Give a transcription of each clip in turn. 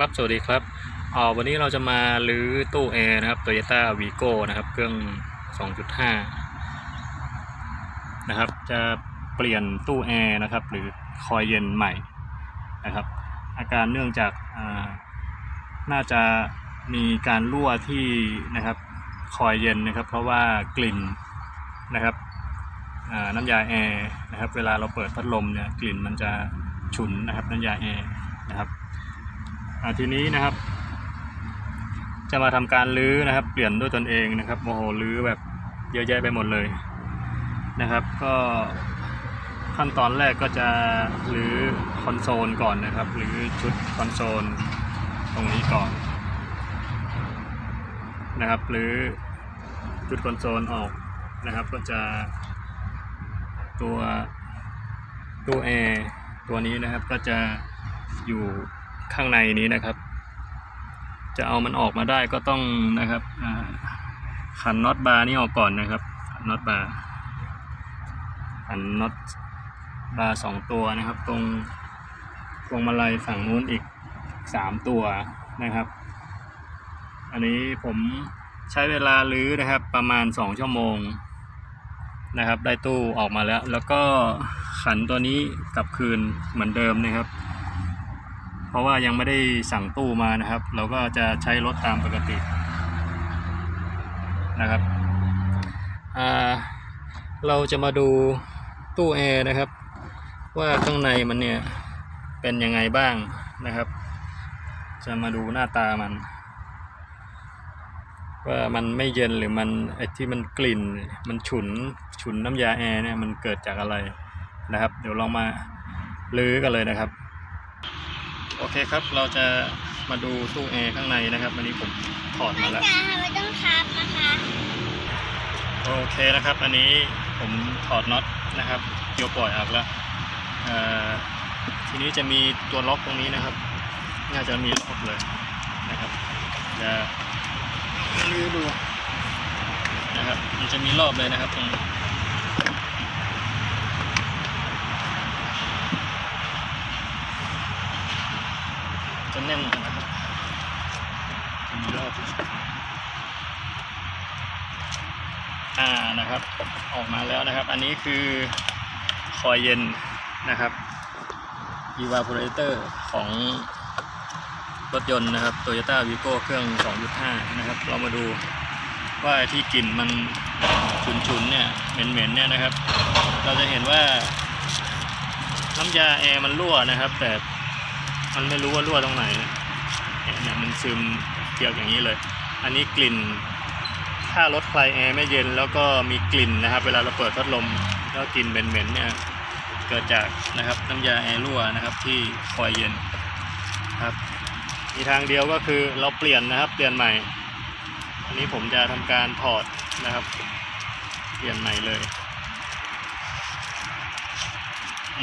ครับ สวัสดีครับอ่าวันนี้เราจะมาลื้อตู้แอร์นะครับ Toyota Vigo นะครับ เครื่อง 2.5 นะครับ จะเปลี่ยนตู้แอร์นะครับ หรือคอยเย็นใหม่นะครับ อาการเนื่องจากาน่าจะมีการรั่วที่นะครับ คอยเย็นนะครับ เพราะว่ากลิ่นนะครับน้ำยาแอร์นะครับ เวลาเราเปิดพัดลมเนี่ย กลิ่นมันจะฉุนนะครับ น้ำยาแอร์นะครับ ทีนี้นะครับ จะมาทำการรื้อนะครับ เปลี่ยนด้วยตนเองนะครับโมโหรื้อแบบเยอะแยะไปหมดเลยนะครับ ก็ขั้นตอนแรกก็จะรื้อคอนโซลก่อนนะครับหรือชุดคอนโซลตรงนี้ก่อนนะครับหรือชุดคอนโซลออกนะครับ ก็จะตัวตัวแอร์ตัวนี้นะครับก็จะอยู่ ข้างในนี้นะครับ จะเอามันออกมาได้ก็ต้องนะครับขันน็อตบาร์นี่ออกก่อนนะครับขันน็อตบาร์ขันน็อตบาร์สองตัวนะครับ ตรงพวงมาลัยฝั่งนู้นอีกสามตัวนะครับ อันนี้ผมใช้เวลาลื้อนะครับประมาณสองชั่วโมงนะครับ ได้ตู้ออกมาแล้ว แล้วก็ขันตัวนี้กลับคืนเหมือนเดิมนะครับ ราะว่ายังไม่ได้สั่งตู้มานะครับ เราก็จะใช้รถตามปกตินะครับเราจะมาดูตู้แอร์นะครับ ว่าข้างในมันเนี่ยเป็นยังไงบ้างนะครับ จะมาดูหน้าตามัน ว่ามันไม่เย็นหรือมันไอ้ที่มันกลิ่นมันฉุนฉุนน้ำยาแอร์เนี่ยมันเกิดจากอะไรนะครับ เดี๋ยวลองมาลื้อกันเลยนะครับ โอเคครับ เราจะมาดูตู้แอร์ข้างในนะครับวันนี้ผมถอดมาแล้วจ๋าทำไมต้องทับนะคะโอเคนะครับ อันนี้ผมถอดน็อตนะครับเกี่ยวปล่อยออกแล้วเอ่อทีนี้จะมีตัวล็อกตรงนี้นะครับ น่าจะมีล็อกเลยนะครับจะลื้อดูนะครับ มันจะมีรอบเลยนะครับตรงนี้ แน่นนะครับจะมีรอบอ่านะครับ ออกมาแล้วนะครับ อันนี้คือคอยเย็นนะครับ evaporator ของรถยนต์นะครับ Toyota Vigo เครื่อง 2.5 นะครับ เรามาดูว่าไอ้ที่กลิ่นมันฉุนๆเนี่ยเหม็นๆเนี่ยนะครับ เราจะเห็นว่าน้ำยาแอร์มันรั่วนะครับ แต่ มันไม่รู้ว่ารั่วตรงไหนเนี่ยเนี่ยมันซึมเปียกอย่างนี้เลย อันนี้กลิ่น ถ้ารถใครแอร์ไม่เย็นแล้วก็มีกลิ่นนะครับ เวลาเราเปิดพัดลมแล้วกลิ่นเหม็นๆเนี่ยเกิดจากนะครับน้ำยาแอร์รั่วนะครับที่คอยเย็นครับมีทางเดียวก็คือเราเปลี่ยนนะครับ เปลี่ยนใหม่ อันนี้ผมจะทำการถอดนะครับ เปลี่ยนใหม่เลย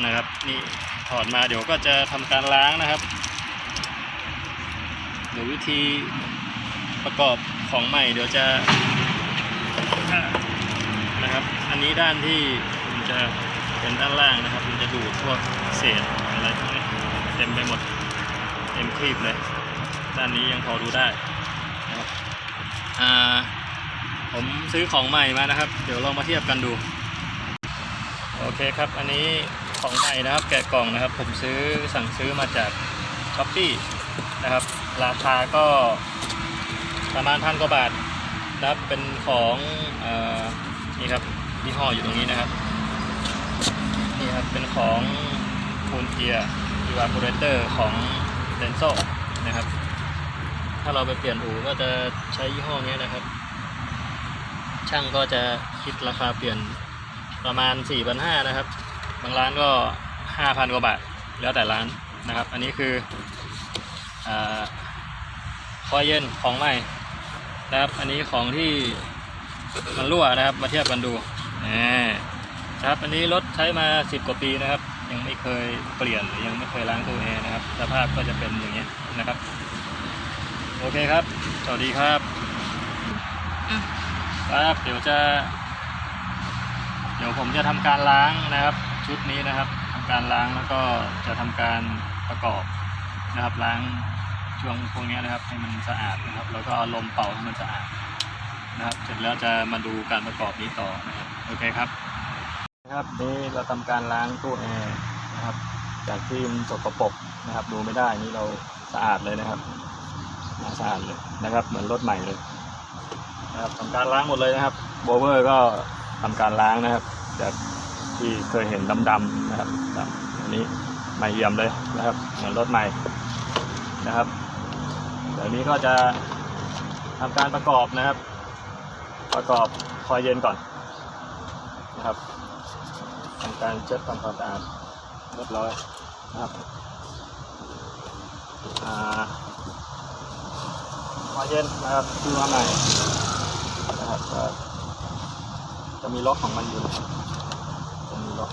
นะครับ นี่ถอดมาเดี๋ยวก็จะทำการล้างนะครับ เดี๋ยววิธีประกอบของใหม่เดี๋ยวจะนะครับ อันนี้ด้านที่มันจะเป็นด้านล่างนะครับ มันจะดูดพวกเศษอะไรพวกนี้เต็มไปหมดเต็มครีบเลย ด้านนี้ยังพอดูได้นะครับอ่าผมซื้อของใหม่มานะครับ เดี๋ยวลองมาเทียบกันดู โอเคครับ อันนี้ ของใหม่นะครับแกะกล่องนะครับ ผมซื้อสั่งซื้อมาจากช้อปปี้นะครับ ราคาก็ประมาณพันกว่าบาทนะครับเป็นของออนี่ครับยี่ห้ออยู่ตรงนี้นะครับนี่ครับเป็นของคูนเกียร์อีวา p o เรเตอร์ของเ e นโซนะครับ ถ้าเราไปเปลี่ยนอู่ก็จะใช้ยี่ห้อนี้นะครับ ช่างก็จะคิดราคาเปลี่ยนประมาณ4,500นะครับ บางร้านก็ 5,000 กว่าบาท แล้วแต่ร้านนะครับ อันนี้คืออาคอยเย็นของใหม่นะครับ อันนี้ของที่มันรั่วนะครับ มาเทียบกันดูนะครับ อันนี้รถใช้มา 10 กว่าปีนะครับ ยังไม่เคยเปลี่ยนหรือยังไม่เคยล้างตัวแอร์นะครับ สภาพก็จะเป็นอย่างเงี้ยนะครับ โอเคครับ สวัสดีครับครับ เดี๋ยวจะ เดี๋ยวผมจะทำการล้างนะครับ ชุดนี้นะครับทำการล้างแล้วก็จะทำการประกอบนะครับล้างช่วงพวกนี้นะครับให้มันสะอาดนะครับ แล้วก็เอาลมเป่าให้มันสะอาดนะครับ เสร็จแล้วจะมาดูการประกอบนี้ต่อนะครับโอเคครับนะครับนี่เราทำการล้างตู้แอร์นะครับ จากที่มันสกปรกนะครับ ดูไม่ได้นี่เราสะอาดเลยนะครับสะอาดเลยนะครับ เหมือนรถใหม่เลยนะครับทำการล้างหมดเลยนะครับโบเวอร์ก็ทำการล้างนะครับจาก ที่เคยเห็นดำๆนะครับอันนี้ใหม่เยี่ยมเลยนะครับ เหมือนรถใหม่นะครับเดี๋ยวนี้ก็จะทำการประกอบนะครับ ประกอบคอยเย็นก่อนนะครับทำการเช็ดทำความสะอาดเรียบร้อยนะครับคอ่าหม้อเย็นนะครับซื้อมาใหม่นะครับจะมีล็อกของมันอยู่นะครับจะมีล็อก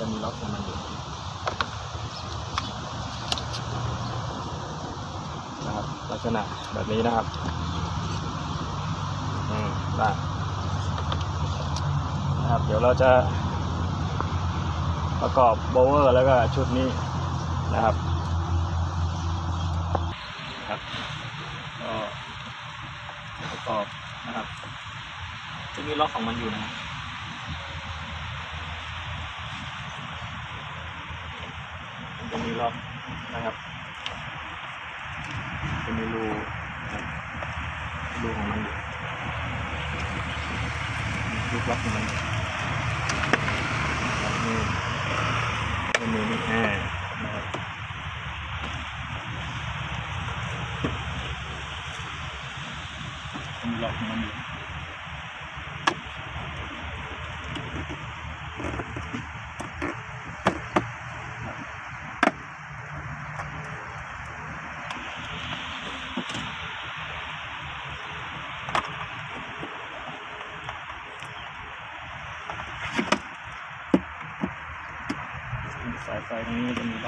จะมีล็อกของมันอยู่นะครับลักษณะแบบนี้นะครับอืมได้นะครับ เดี๋ยวเราจะประกอบโบเวอร์แล้วก็ชุดนี้นะครับครับก็ประกอบนะครับจะมีล็อกของมันอยู่นะครับมันจะมีล็อกนะครับ จะมีรูนะครับรูของมันอยู่รูล็อกของมันอยู่ ครับนี่เป็นมือนี่แอร์นะครับมีล็อกของมันอยู่ สายไฟต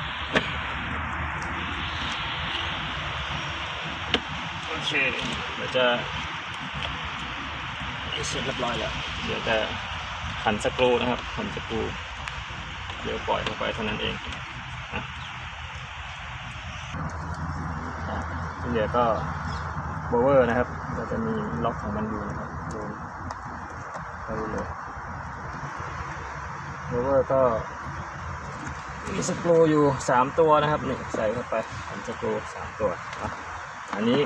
ร งนี้จะมีล็อกของมันอ่านะครับก็โอเคเดี๋ยวจะเสร็จเรียบร้อยแล้ว เดี๋ยวจะขันสกรูนะครับขันสกรูเดี๋ยวปล่อยลงไปเท่านั้นเองอะที่เหลือก็โบเวอร์นะครับก็จะมีล็อกของมันอยู่นะครับดูไปดูเลยโบเวอร์ก็มีสกรูอยู่สามตัวนะครับนี่ใส่เข้าไปขันสกรูสามตัว อันนี้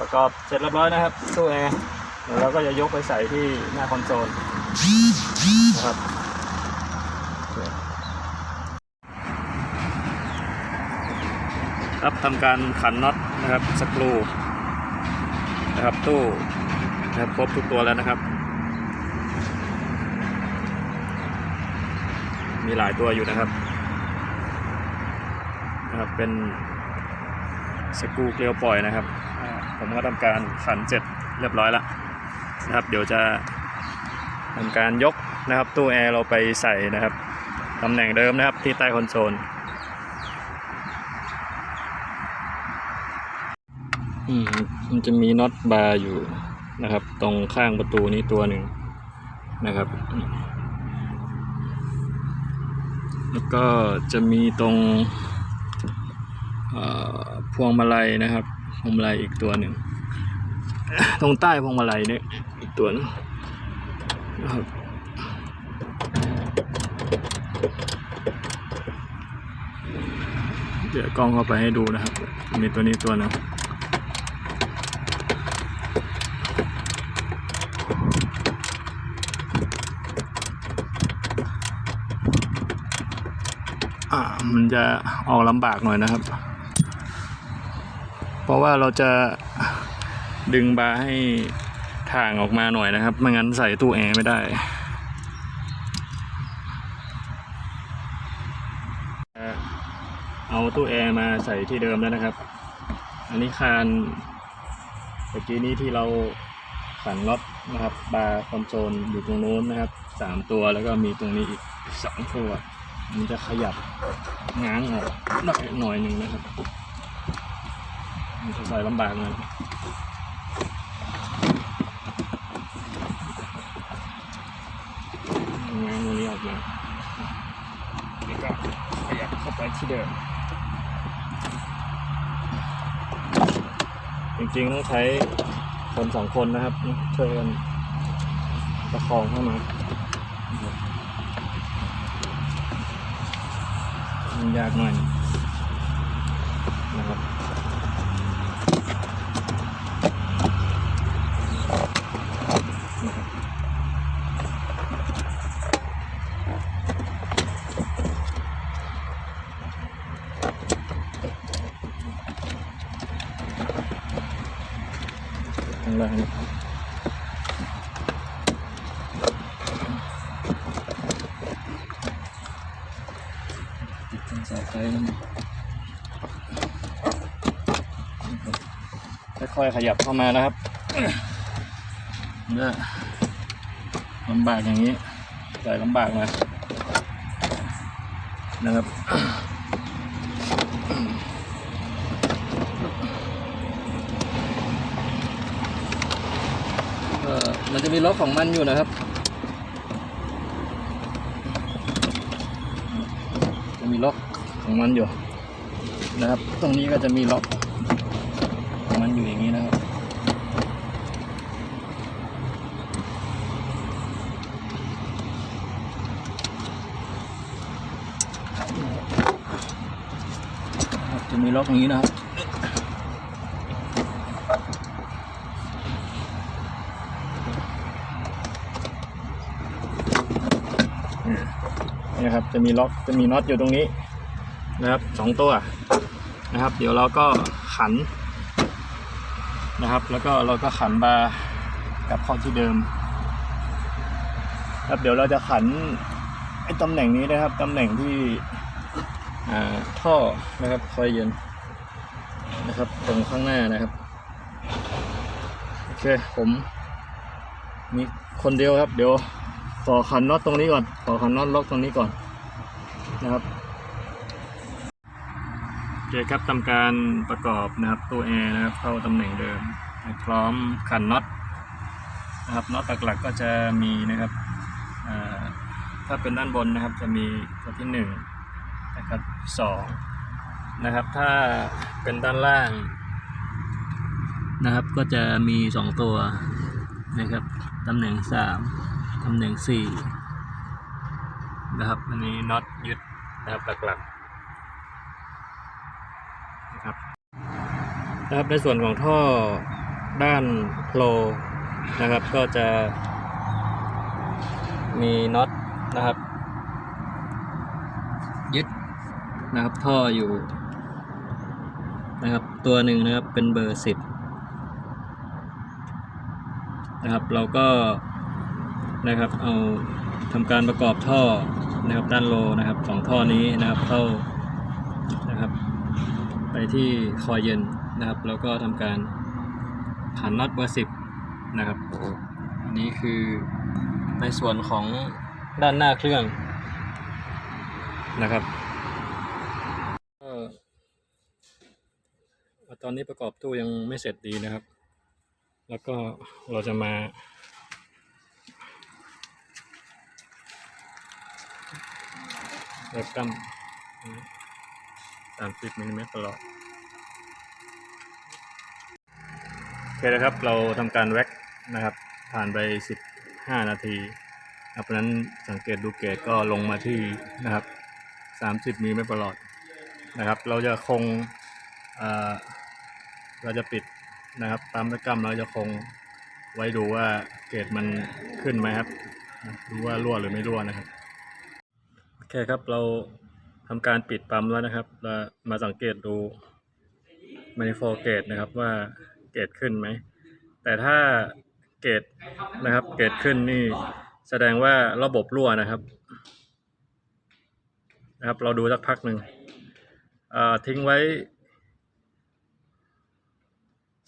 ประกอบเสร็จเรียบร้อยนะครับตู้แอร์เดี๋ยวเราก็จะยกไปใส่ที่หน้าคอนโซลนะครับครับทำการขันน็อตนะครับสกรูนะครับตู้นะครับครบทุกตัวแล้วนะครับ มีหลายตัวอยู่นะครับนะครับเป็นสกรูเกลียวปล่อยนะครับ ผมก็ทำการขันเสร็จเรียบร้อยแล้วนะครับ เดี๋ยวจะทำการยกนะครับ ตู้แอร์เราไปใส่นะครับตำแหน่งเดิมนะครับที่ใต้คอนโซลอืมมันจะมีน็อตบาร์อยู่นะครับ ตรงข้างประตูนี้ตัวหนึ่งนะครับ แล้วก็จะมีตรงพวงมาลัยนะครับ วงมาลัยอีกตัวหนึ่ง ตรงใต้พวงมาลัยเนี่ยอีกตัวนึงนะครับเดี๋ยวกล้องเข้าไปให้ดูนะครับ มีตัวนี้ตัวหนึงอ่ามันจะออกลำบากหน่อยนะครับ เพราะว่าเราจะดึงบาร์ให้ถ่างออกมาหน่อยนะครับ ไม่งั้นใส่ตู้แอร์ไม่ได้เอาตู้แอร์มาใส่ที่เดิมแล้วนะครับ อันนี้คานเมื่อกี้นี้ที่เราขันน็อตนะครับ บาร์คอนโซลอยู่ตรงโน้นนะครับสามตัวแล้วก็มีตรงนี้อีกสองตัว มันจะขยับง้างออกหน่อยหน่อยหนึ่งนะครับ ใส่ลำบากหน่อยง้างตรงนี้ออกมาแล้วก็ขยับเข้าไปที่เดิม จริงๆต้องใช้คนสองคนนะครับ ช่วยกันประคองเข้ามามันยากหน่อยนะครับนะครับ ข้างล่างนะครับติดตั้งเสาไฟนั่นค่อยๆขยับเข้ามานะครับเนี่ยลำบากอย่างนี้ใส่ลำบากนะนะครับ เออ มันจะมีล็อกของมันอยู่นะครับ จะมีล็อกของมันอยู่นะครับ ตรงนี้ก็จะมีล็อกของมันอยู่อย่างนี้นะครับจะมีล็อกอย่างนี้นะครับ ครับ จะมีล็อกจะมีน็อตอยู่ตรงนี้นะครับสองตัวนะครับ เดี๋ยวเราก็ขันนะครับ แล้วก็เราก็ขันบาร์กลับเข้าที่เดิมครับเดี๋ยวเราจะขันไอ้ตำแหน่งนี้นะครับตำแหน่งที่อ่าท่อนะครับคอยเย็นนะครับ ตรงข้างหน้านะครับโอเคผมมีคนเดียวครับ เดี๋ยวต่อขันน็อตตรงนี้ก่อนต่อขันน็อตล็อกตรงนี้ก่อน นะครับโอเคครับทำการประกอบนะครับตัวแอร์นะครับเข้าตำแหน่งเดิม พร้อมขันน็อตนะครับน็อตหลักๆก็จะมีนะครับถ้าเป็นด้านบนนะครับจะมีตัวที่หนึ่งนะครับสองนะครับถ้าเป็นด้านล่างนะครับก็จะมีสองตัวนะครับตำแหน่งสามตำแหน่งสี่นะครับอันนี้น็อตยึด นะครับหลักๆนะครับนะครับในส่วนของท่อด้านโฟลนะครับ ก็จะมีน็อตนะครับ ยึดนะครับท่ออยู่นะครับตัวหนึ่งนะครับเป็นเบอร์สิบนะครับ เราก็นะครับเอาทำการประกอบท่อ นะครับด้านโลนะครับสองท่อนี้นะครับเข้านะครับ ไปที่คอยเย็นนะครับ แล้วก็ทำการขันน็อตเบอร์สิบนะครับอันนี้คือในส่วนของด้านหน้าเครื่องนะครับก็ตอนนี้ประกอบตู้ยังไม่เสร็จดีนะครับ แล้วก็เราจะมา เวบกัมสามสิบมิลลิเมตรตลอดโอเคนะครับ เราทำการแว็กนะครับ ผ่านไปสิบห้านาทีครับเพราะนั้นสังเกตดูเกจก็ลงมาที่นะครับสามสิบมิลลิเมตรตลอดนะครับ เราจะคงเราจะปิดนะครับตามแว็กกัมเราจะคงไว้ดูว่าเกจมันขึ้นไหมครับ ดูว่ารั่วหรือไม่รั่วนะครับ คครับเราทำการปิดปั๊มแล้วนะครับเรามาสังเกตดู manifold เกตนะครับว่าเกตขึ้นไหม แต่ถ้าเกตนะครับเกตขึ้นนี่แสดงว่าระบบรั่วนะครับนะครับ เราดูสักพักหนึ่งอ่าทิ้งไว้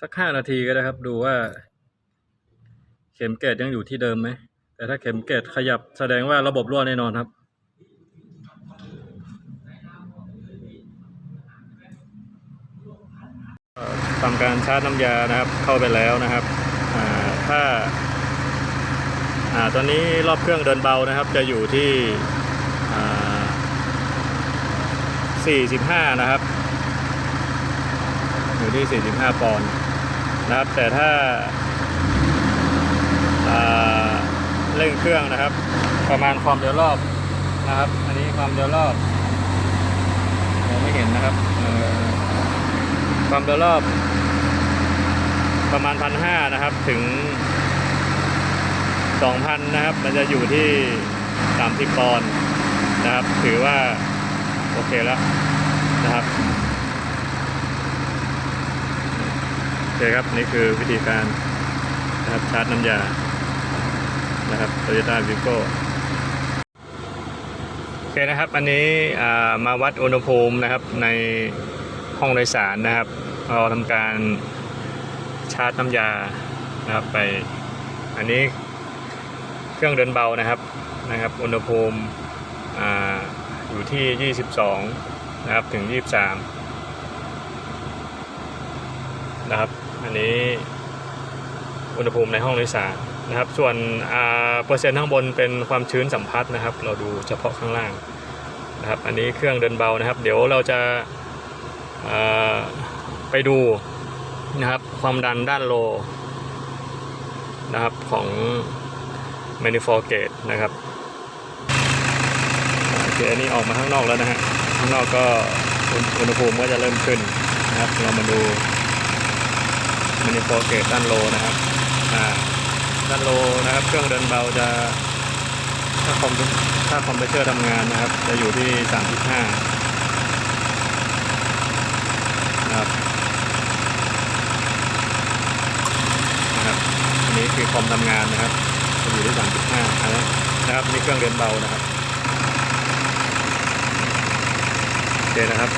สักห้านาทีก็ได้ครับ ดูว่า เข็มเกตยังอยู่ที่เดิมไหมแต่ถ้าเข็มเกตขยับแสดงว่าระบบรั่วแน่นอนครับ เอ่อ ทำการชาร์จน้ำยานะครับ เข้าไปแล้วนะครับถ้าอตอนนี้รอบเครื่องเดินเบานะครับ จะอยู่ที่อ่า45 นะครับ อยู่ที่ 45 ปอนด์นะครับ แต่ถ้าาเร่งเครื่องนะครับ ประมาณความเร็วรอบนะครับ อันนี้ความเร็วรอบมองไม่เห็นนะครับ ความเร็วรอบ ประมาณพันห้านะครับ ถึงสองพันนะครับ มันจะอยู่ที่สามสิบปอนด์นะครับ ถือว่า โอเคแล้วนะครับโอเคครับ นี่คือวิธีการนะครับชาร์จน้ำยานะครับ Toyota Vigo โอเคนะครับ อันนี้มาวัดอุณหภูมินะครับใน ห้องโดยสารนะครับ เราทำการชาร์จน้ำยานะครับไป อันนี้เครื่องเดินเบานะครับนะครับ อุณหภูมิอ่าอยู่ที่ 22 นะครับถึง 23 นะครับ อันนี้อุณหภูมิในห้องโดยสารนะครับ ส่วนอ่าเปอร์เซ็นต์ข้างบนเป็นความชื้นสัมผัสนะครับ เราดูเฉพาะข้างล่างนะครับ อันนี้เครื่องเดินเบานะครับ เดี๋ยวเราจะ ไปดูนะครับความดันด้านโลนะครับของ manifold gate นะครับโอเคอันนี้ออกมาข้างนอกแล้วนะฮะข้างนอกก็อุณอุณหภูมิก็จะเริ่มขึ้นนะครับ เรามาดู manifold gate ด้านโลนะครับด้านโลนะครับ เครื่องเดินเบาจะถ้าคอมถ้าคอมเพรสเซอร์ทำงานนะครับ จะอยู่ที่ 35นะครับ นะครับอันนี้ คือคอมทำงานนะครับจะอยู่ที่3.5อันนี้นะครับนี่เครื่องเรียนเบานะครับโอเคนะครับ